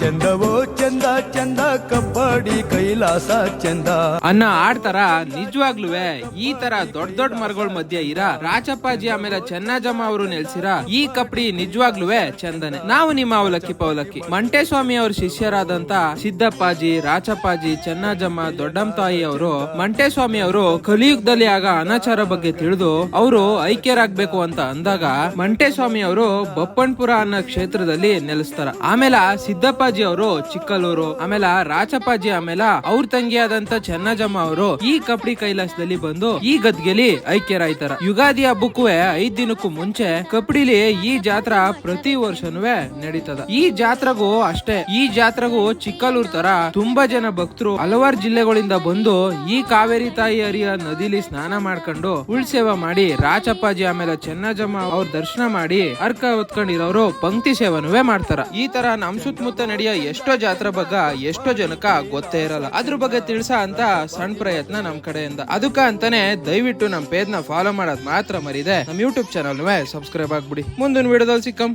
ಚಂದವೋ ಚಂದ ಚಂದ, ಕಬ್ಬಡಿ, ಕೈಲಾಸ ಚಂದ. ಅನ್ನ ಆಡ್ತಾರ ನಿಜವಾಗ್ಲುವೆ, ಈ ತರ ದೊಡ್ಡ ದೊಡ್ಡ ಮರಗಳ ಮಧ್ಯೆ ಇರ ರಾಚಪ್ಪಾಜಿ ಆಮೇಲೆ ಚೆನ್ನಜಮ್ಮ ಅವರು ನೆಲೆಸಿರ, ಈ ಕಪ್ಪಡಿ ನಿಜವಾಗ್ಲುವೆ ಚಂದನೆ. ನಾವು ನಿಮ್ಮ ಅವಲಕ್ಕಿ ಪವಲಕ್ಕಿ. ಮಂಟೇಸ್ವಾಮಿ ಅವ್ರ ಶಿಷ್ಯರಾದಂತ ಸಿದ್ದಪ್ಪಾಜಿ ರಾಚಪ್ಪಾಜಿ ಚೆನ್ನಜಮ್ಮ ದೊಡ್ಡಮ್ಮ ತಾಯಿ ಅವರು, ಮಂಟೇಸ್ವಾಮಿ ಅವರು ಕಲಿಯುಗದಲ್ಲಿ ಆಗ ಅನಾಚಾರ ಬಗ್ಗೆ ತಿಳಿದು ಅವರು ಐಕ್ಯರಾಗಬೇಕು ಅಂತ ಅಂದಾಗ ಮಂಟೇಸ್ವಾಮಿ ಅವರು ಬಪ್ಪನ್ಪುರ ಅನ್ನೋ ಕ್ಷೇತ್ರದಲ್ಲಿ ನೆಲೆಸ್ತಾರ. ಆಮೇಲೆ ಸಿದ್ದಪ್ಪಾಜಿ ಅವರು ಚಿಕ್ಕಲೂರು ಆಮೇಲೆ ರಾಚಪ್ಪಾಜಿ, ಆಮೇಲೆ ಅವ್ರ ತಂಗಿಯಾದಂತ ಚೆನ್ನಜಮ್ಮ ಅವರು ಈ ಕಪಡಿ ಕೈಲಾಸದಲ್ಲಿ ಬಂದು ಈ ಗದ್ಗೆಲಿ ಐಕ್ಯರಾಯ್ತಾರ ಯುಗಾದಿ ಹಬ್ಬಕ್ಕೂ ಐದ್ ದಿನಕ್ಕೂ ಮುಂಚೆ ಕಪಡಿಲಿ ಈ ಜಾತ್ರಾ ಪ್ರತಿ ವರ್ಷನೂ ನಡೀತದ. ಈ ಜಾತ್ರೆಗೂ ಅಷ್ಟೇ, ಈ ಜಾತ್ರೆಗೂ ಚಿಕ್ಕಲೂರ್ ತರ ತುಂಬಾ ಜನ ಭಕ್ತರು ಹಲವಾರು ಜಿಲ್ಲೆಗಳಿಂದ ಬಂದು ಈ ಕಾವೇರಿ ತಾಯಿ ಹರಿಯ ನದಿಲಿ ಸ್ನಾನ ಮಾಡ್ಕೊಂಡು ಉಳ್ಸೇವೆ ಮಾಡಿ ರಾಚಪ್ಪಾಜಿ, ಆಮೇಲೆ ಚೆನ್ನಜಮ್ಮ ಅವ್ರ ದರ್ಶನ ಮಾಡಿ ಅರ್ಕ ಹೊತ್ಕೊಂಡಿರೋರು ಪಂಕ್ತಿ ಸೇವನವೇ ಮಾಡ್ತಾರ. ಈ ತರ ನಮ್ ಸುತ್ತಮುತ್ತ ನಡೆಯೋ ಎಷ್ಟೋ ಜಾತ್ರೆ ಬಗ್ಗೆ ಎಷ್ಟೋ ಜನಕ್ಕ ಗೊತ್ತೇ ಇರಲ್ಲ. ಅದ್ರ ಬಗ್ಗೆ ತಿಳಿಸ ಅಂತ ಸಣ್ಣ ಪ್ರಯತ್ನ ನಮ್ ಕಡೆಯಿಂದ. ಅದಕ್ಕ ಅಂತಾನೆ ದಯವಿಟ್ಟು ನಮ್ ಪೇಜ್ನ ಫಾಲೋ ಮಾಡೋದ್ ಮಾತ್ರ ಮರಿದೆ. ನಮ್ ಯೂಟ್ಯೂಬ್ ಚಾನಲ್ ಸಬ್ಸ್ಕ್ರೈಬ್ ಆಗ್ಬಿಡಿ. ಮುಂದಿನ ವಿಡಿಯೋದಲ್ಲಿ ಸಿಕ್ಕಂ.